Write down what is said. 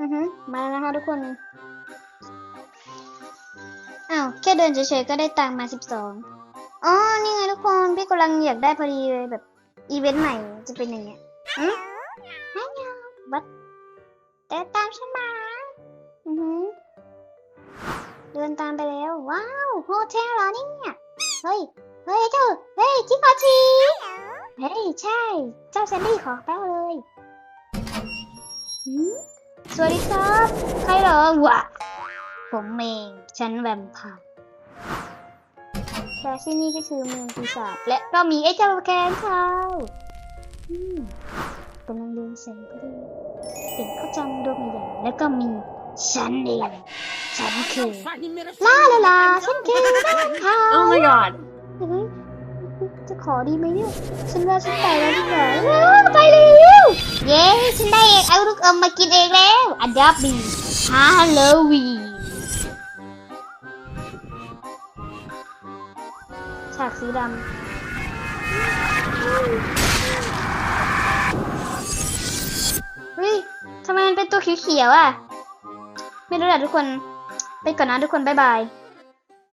อือฮึมาแล้วนะคะทุกคน อ้าว แค่เดินเฉยๆก็ได้ตังมาสิบสองอ๋อ นี่ไงทุกคน พี่กำลังอยากได้พอดีเลยแบบ อีเวนต์ใหม่จะเป็นอย่างเงี้ยอืมฮัลโหลบัตเดินตามฉันมาอือฮึเดินตามไปแล้ว ว้าวโฮเทลเหรอเนี่ยเฮ้ย เฮ้ยเจ้าเฮ้ยจิ๊บปอชีเฮ้ย ใช่ เจ้าแซนดี้ขอแป๊บเลย สวัสดีครับ ใครเหรอวะผมเองฉันแวมไพร์และที่นี่ก็คือเมืองปีศาจและก็มีไอ้เจ้าแกนเขาอืมกำลังเดินแสงพอดีเห็นพระจันทร์ดวงใหญ่ๆแล้วก็มีฉันเอง ฉันคือ ลาลาลาฉันคือแวมไพร์ Oh my god เฮ้ยจะขอดีไหมเนี่ย ฉันว่าฉันไปแล้วดีกว่าเออไปเร็ว เย้ฉันได้ เอาลูกอมมากินเองแล้วอันดับบีฮาโลวีนฉากสีดำเฮ้ยทำไมมันเป็นตัวเขียวๆอะ ไม่รู้แหละทุกคน ไปก่อนนะทุกคน บ๊ายบาย